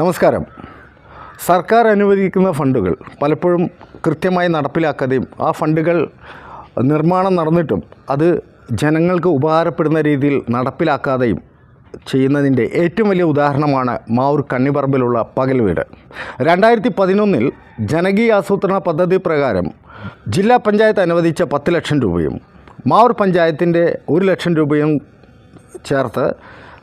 നമസ്കാരം. സർക്കാർ അനുവദിക്കുന്ന ഫണ്ടുകൾ പലപ്പോഴും കൃത്യമായി നടപ്പിലാക്കാതെയും ആ ഫണ്ടുകൾ നിർമ്മാണം നടന്നിട്ടും അത് ജനങ്ങൾക്ക് ഉപകാരപ്പെടുന്ന രീതിയിൽ നടപ്പിലാക്കാതെയും ചെയ്യുന്നതിന്റെ ഏറ്റവും വലിയ ഉദാഹരണമാണ് മാവൂർ കണ്ണിപ്പറമ്പിലുള്ള പകൽ വീട്. രണ്ടായിരത്തി പതിനൊന്നിൽ ജനകീയ ആസൂത്രണ പദ്ധതി പ്രകാരം ജില്ലാ പഞ്ചായത്ത് അനുവദിച്ച പത്ത് ലക്ഷം രൂപയും മാവൂർ പഞ്ചായത്തിന്റെ ഒരു ലക്ഷം രൂപയും ചേർത്ത്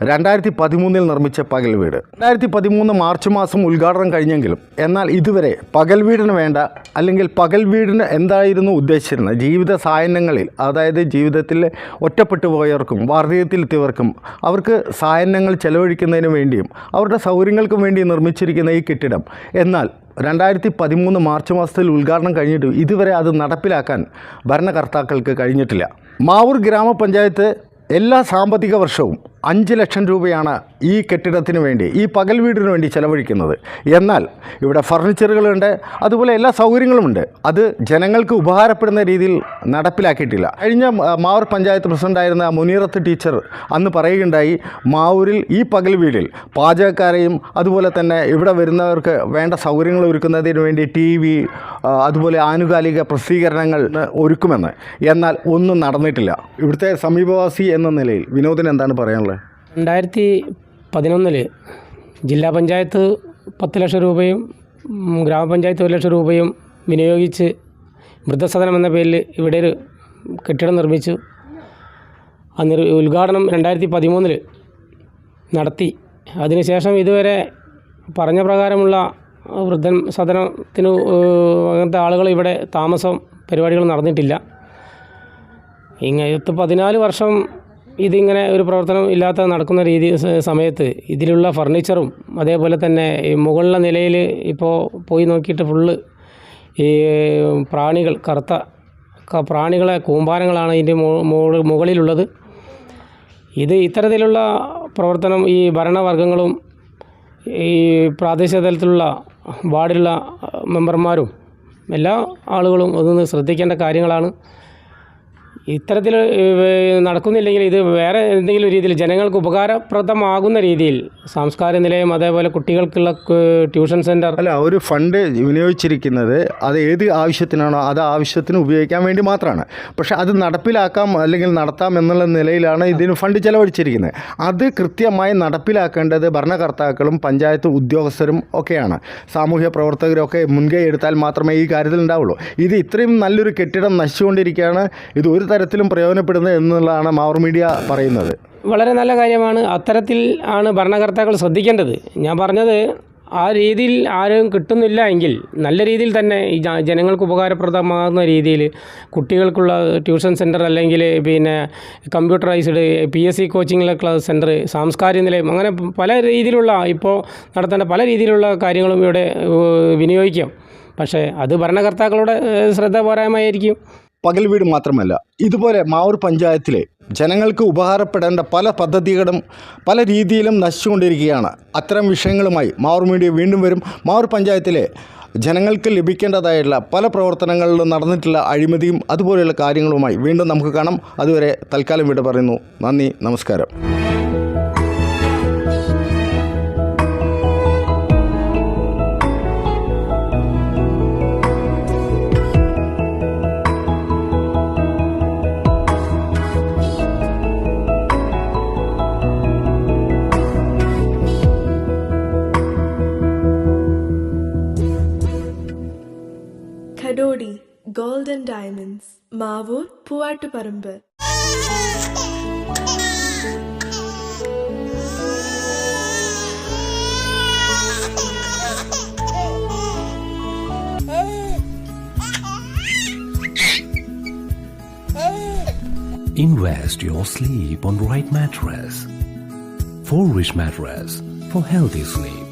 രണ്ടായിരത്തി പതിമൂന്നിൽ നിർമ്മിച്ച പകൽ വീട്. രണ്ടായിരത്തി പതിമൂന്ന് മാർച്ച് മാസം ഉദ്ഘാടനം കഴിഞ്ഞെങ്കിലും എന്നാൽ ഇതുവരെ പകൽ വീടിന് വേണ്ട അല്ലെങ്കിൽ പകൽ വീടിന് എന്തായിരുന്നു ഉദ്ദേശിച്ചിരുന്നത് ജീവിത സായനങ്ങളിൽ അതായത് ജീവിതത്തിൽ ഒറ്റപ്പെട്ടു പോയവർക്കും വാർദ്ധക്യത്തിലെത്തിയവർക്കും അവർക്ക് സായനങ്ങൾ ചെലവഴിക്കുന്നതിന് വേണ്ടിയും അവരുടെ സൗകര്യങ്ങൾക്കും വേണ്ടി നിർമ്മിച്ചിരിക്കുന്ന ഈ കെട്ടിടം. എന്നാൽ രണ്ടായിരത്തി പതിമൂന്ന് മാർച്ച് മാസത്തിൽ ഉദ്ഘാടനം കഴിഞ്ഞിട്ട് ഇതുവരെ അത് നടപ്പിലാക്കാൻ ഭരണകർത്താക്കൾക്ക് കഴിഞ്ഞിട്ടില്ല. മാവൂർ ഗ്രാമപഞ്ചായത്ത് എല്ലാ സാമ്പത്തിക വർഷവും അഞ്ച് ലക്ഷം രൂപയാണ് ഈ കെട്ടിടത്തിന് വേണ്ടി ഈ പകൽ വീടിന് വേണ്ടി ചെലവഴിക്കുന്നത്. എന്നാൽ ഇവിടെ ഫർണിച്ചറുകളുണ്ട് അതുപോലെ എല്ലാ സൗകര്യങ്ങളുമുണ്ട്. അത് ജനങ്ങൾക്ക് ഉപകാരപ്പെടുന്ന രീതിയിൽ നടപ്പിലാക്കിയിട്ടില്ല. കഴിഞ്ഞ മാവൂർ പഞ്ചായത്ത് പ്രസിഡന്റായിരുന്ന മുനീറത്ത് ടീച്ചർ അന്ന് പറയുകയുണ്ടായി മാവൂരിൽ ഈ പകൽ വീടിൽ പാചകക്കാരെയും അതുപോലെ തന്നെ ഇവിടെ വരുന്നവർക്ക് വേണ്ട സൗകര്യങ്ങൾ ഒരുക്കുന്നതിന് വേണ്ടി ടി വി അതുപോലെ ആനുകാലിക പ്രസിദ്ധീകരണങ്ങൾ ഒരുക്കുമെന്ന്. എന്നാൽ ഒന്നും നടന്നിട്ടില്ല. ഇവിടുത്തെ സമീപവാസി എന്ന നിലയിൽ വിനോദിന് എന്താണ് പറയാനുള്ളത്? രണ്ടായിരത്തി പതിനൊന്നിൽ ജില്ലാ പഞ്ചായത്ത് പത്ത് ലക്ഷം രൂപയും ഗ്രാമപഞ്ചായത്ത് ഒരു ലക്ഷം രൂപയും വിനിയോഗിച്ച് വൃദ്ധസദനം എന്ന പേരിൽ ഇവിടെ ഒരു കെട്ടിടം നിർമ്മിച്ചു. ഒരു ഉദ്ഘാടനം രണ്ടായിരത്തി പതിമൂന്നിൽ നടത്തി. അതിനുശേഷം ഇതുവരെ പറഞ്ഞ പ്രകാരമുള്ള വൃദ്ധൻ സദനത്തിന് അങ്ങനത്തെ ആളുകൾ ഇവിടെ താമസം പരിപാടികൾ നടന്നിട്ടില്ല. ഇങ്ങനത്തെ പതിനാല് വർഷം ഇതിങ്ങനെ ഒരു പ്രവർത്തനം ഇല്ലാത്ത നടക്കുന്ന രീതി സമയത്ത് ഇതിലുള്ള ഫർണിച്ചറും അതേപോലെ തന്നെ ഈ മുകളിലെ നിലയിൽ ഇപ്പോൾ പോയി നോക്കിയിട്ട് ഫുള്ള് ഈ പ്രാണികൾ കറുത്ത പ്രാണികളെ കൂമ്പാരങ്ങളാണ് ഇതിന്റെ മുകളിലുള്ളത്. ഇത് ഇത്തരത്തിലുള്ള പ്രവർത്തനം ഈ ഭരണവർഗങ്ങളും ഈ പ്രാദേശിക തലത്തിലുള്ള വാർഡിലുള്ള മെമ്പർമാരും എല്ലാ ആളുകളും ഒന്ന് ശ്രദ്ധിക്കേണ്ട കാര്യങ്ങളാണ്. ഇത്തരത്തിൽ നടക്കുന്നില്ലെങ്കിൽ ഇത് വേറെ എന്തെങ്കിലും രീതിയിൽ ജനങ്ങൾക്ക് ഉപകാരപ്രദമാകുന്ന രീതിയിൽ സാംസ്കാരിക നിലയം അതേപോലെ കുട്ടികൾക്കുള്ള ട്യൂഷൻ സെന്റർ അല്ല ഒരു ഫണ്ട് വിനിയോഗിച്ചിരിക്കുന്നത് അത് ഏത് ആവശ്യത്തിനാണോ അത് ആവശ്യത്തിന് ഉപയോഗിക്കാൻ വേണ്ടി മാത്രമാണ്. പക്ഷേ അത് നടപ്പിലാക്കാം അല്ലെങ്കിൽ നടത്താം എന്നുള്ള നിലയിലാണ് ഇതിന് ഫണ്ട് ചെലവഴിച്ചിരിക്കുന്നത്. അത് കൃത്യമായി നടപ്പിലാക്കേണ്ടത് ഭരണകർത്താക്കളും പഞ്ചായത്ത് ഉദ്യോഗസ്ഥരും ഒക്കെയാണ്. സാമൂഹ്യ പ്രവർത്തകരൊക്കെ മുൻകൈ എടുത്താൽ മാത്രമേ ഈ കാര്യത്തിൽ ഉണ്ടാവുള്ളൂ. ഇത് ഇത്രയും നല്ലൊരു കെട്ടിടം നശിച്ചുകൊണ്ടിരിക്കുകയാണ്. ഇത് ഒരു തരത്തിലും പ്രയോജനപ്പെടുന്നത് എന്നുള്ളതാണ് മാവർ മീഡിയ പറയുന്നത്. വളരെ നല്ല കാര്യമാണ്. അത്തരത്തിൽ ആണ് ഭരണകർത്താക്കൾ ശ്രദ്ധിക്കേണ്ടത്. ഞാൻ പറഞ്ഞത് ആ രീതിയിൽ ആരും കിട്ടുന്നില്ല എങ്കിൽ നല്ല രീതിയിൽ തന്നെ ഈ ജനങ്ങൾക്ക് ഉപകാരപ്രദമാകുന്ന രീതിയിൽ കുട്ടികൾക്കുള്ള ട്യൂഷൻ സെന്റർ അല്ലെങ്കിൽ പിന്നെ കമ്പ്യൂട്ടറൈസ്ഡ് പി എസ് സി കോച്ചിങ്ങിലെ ക്ലാസ് സെന്റർ സാംസ്കാരിക നിലയം അങ്ങനെ പല രീതിയിലുള്ള ഇപ്പോൾ നടത്തേണ്ട പല രീതിയിലുള്ള കാര്യങ്ങളും ഇവിടെ വിനിയോഗിക്കാം. പക്ഷേ അത് ഭരണകർത്താക്കളുടെ ശ്രദ്ധ പോരായ്മയായിരിക്കും. പകൽ വീട് മാത്രമല്ല ഇതുപോലെ മാവൂർ പഞ്ചായത്തിലെ ജനങ്ങൾക്ക് ഉപകാരപ്പെടേണ്ട പല പദ്ധതികളും പല രീതിയിലും നശിച്ചുകൊണ്ടിരിക്കുകയാണ്. അത്തരം വിഷയങ്ങളുമായി മാവൂർ മീഡിയ വീണ്ടും വരും. മാവൂർ പഞ്ചായത്തിലെ ജനങ്ങൾക്ക് ലഭിക്കേണ്ടതായുള്ള പല പ്രവർത്തനങ്ങളിലും നടന്നിട്ടുള്ള അഴിമതിയും അതുപോലെയുള്ള കാര്യങ്ങളുമായി വീണ്ടും നമുക്ക് കാണാം. അതുവരെ തൽക്കാലം വിട പറയുന്നു. നന്ദി നമസ്കാരം. Gold and Diamonds Mavoor Poovattuparamba Invest your sleep on right mattress. For rich mattress for healthy sleep.